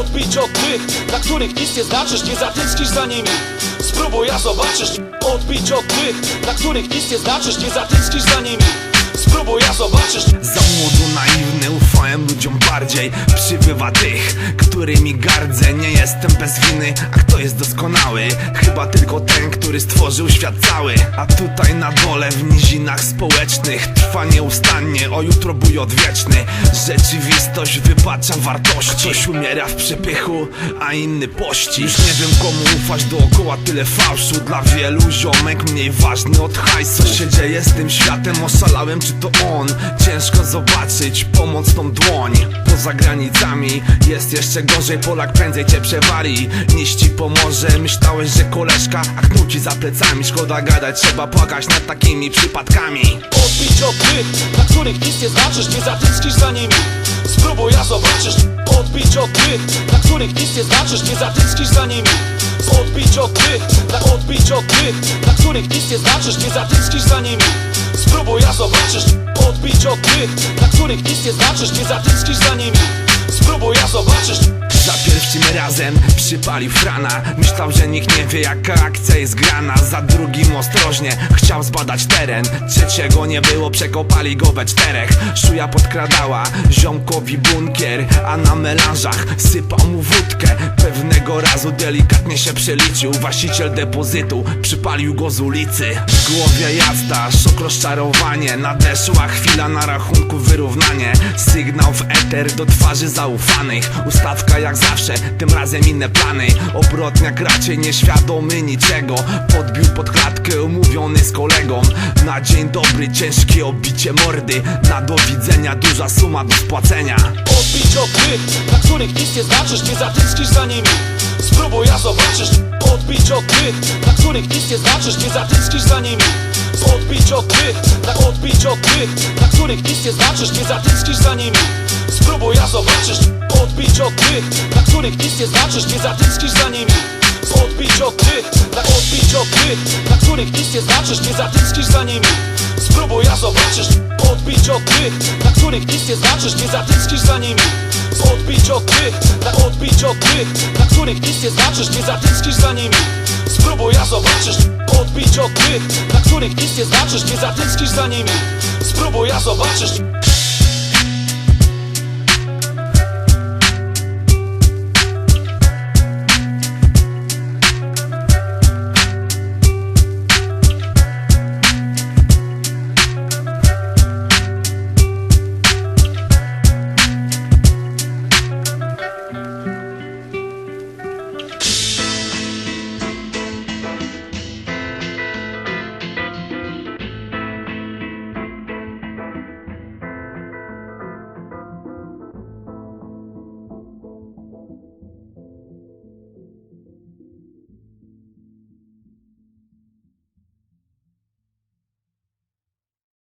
Odbić od tych, dla których nic nie znaczysz Nie zatęsknisz za nimi. Spróbuj, a zobaczysz Odbić od tych, dla których nic nie znaczysz Nie zatęsknisz za nimi. Spróbuj, a zobaczysz. Za młodu naiwny ufałem ludziom bardziej. Przybywa tych, którymi gardzę. Nie jestem bez winy, a kto jest doskonały? Chyba tylko ten, który stworzył świat cały. A tutaj na dole w nizinach społecznych Trwa nieustannie, o jutro bój odwieczny. Rzeczywistość wypacza wartości. Ktoś umiera w przepychu, a inny pości. Już nie wiem komu ufać dookoła tyle fałszu. Dla wielu ziomek mniej ważny od hajsu. Co się dzieje z tym światem, oszalałem czy to on? Ciężko zobaczyć. Pomocną dłoń Poza granicami jest jeszcze gorzej Polak prędzej cię przewali niż ci pomoże. Myślałeś, że koleżka, a za plecami. Szkoda gadać, trzeba płakać nad takimi przypadkami. Odbić od tych, dla których nic nie znaczysz Nie zatęsknisz za nimi. Spróbuj, a zobaczysz. Odbić od tych, dla których nic nie znaczysz Nie zatęsknisz za nimi. Odbić od tych, dla odbić od tych Dla których nic nie znaczysz Nie zatęsknisz za nimi Spróbuj, a zobaczysz. Odbić od tych, dla których nic nie znaczysz. Nie zatęsknisz za nimi. Spróbuj, a zobaczysz Za pierwszym razem przypalił frana. Myślał, że nikt nie wie jaka akcja jest grana. Za drugim ostrożnie chciał zbadać teren. Trzeciego nie było, przekopali go we czterech. Szuja podkradała ziomkowi bunkier A na melanżach sypał mu wódkę. Pewnego razu delikatnie się przeliczył. Właściciel depozytu przypalił go z ulicy. W głowie jazda, szok rozczarowanie. Nadeszła chwila na rachunku wyrównanie. Sygnał w eter do twarzy zaufanych. Ustawka jak zawsze, tym razem inne plany. Obrotniak raczej nieświadomy niczego. Podbił pod klatkę umówiony z kolegą. Na dzień dobry ciężkie obicie mordy. Na do widzenia duża suma do spłacenia. Odbić od tych, dla których nic nie znaczysz Nie zatęsknisz za nimi. Spróbuj, a zobaczysz. Odbić od tych, dla których nic nie znaczysz Nie zatęsknisz za nimi. Odbić od tych, dla odbić od tych Dla których nic nie znaczysz Nie zatęsknisz za nimi. Spróbuj, a zobaczysz Odbić od tych, dla których nic nie znaczysz Nie zatęsknisz za nimi. Odbić od tych, dla odbić od tych Dla których nic nie znaczysz Nie zatęsknisz za nimi. Spróbuj, a zobaczysz. Odbić od tych, dla których nic nie znaczysz Nie zatęsknisz za nimi. Odbić od tych, dla odbić od tych Dla których nic nie znaczysz Nie zatęsknisz za nimi. Spróbuj, a zobaczysz. Odbić od tych, dla których nic nie znaczysz Nie zatęsknisz za nimi. Spróbuj, a zobaczysz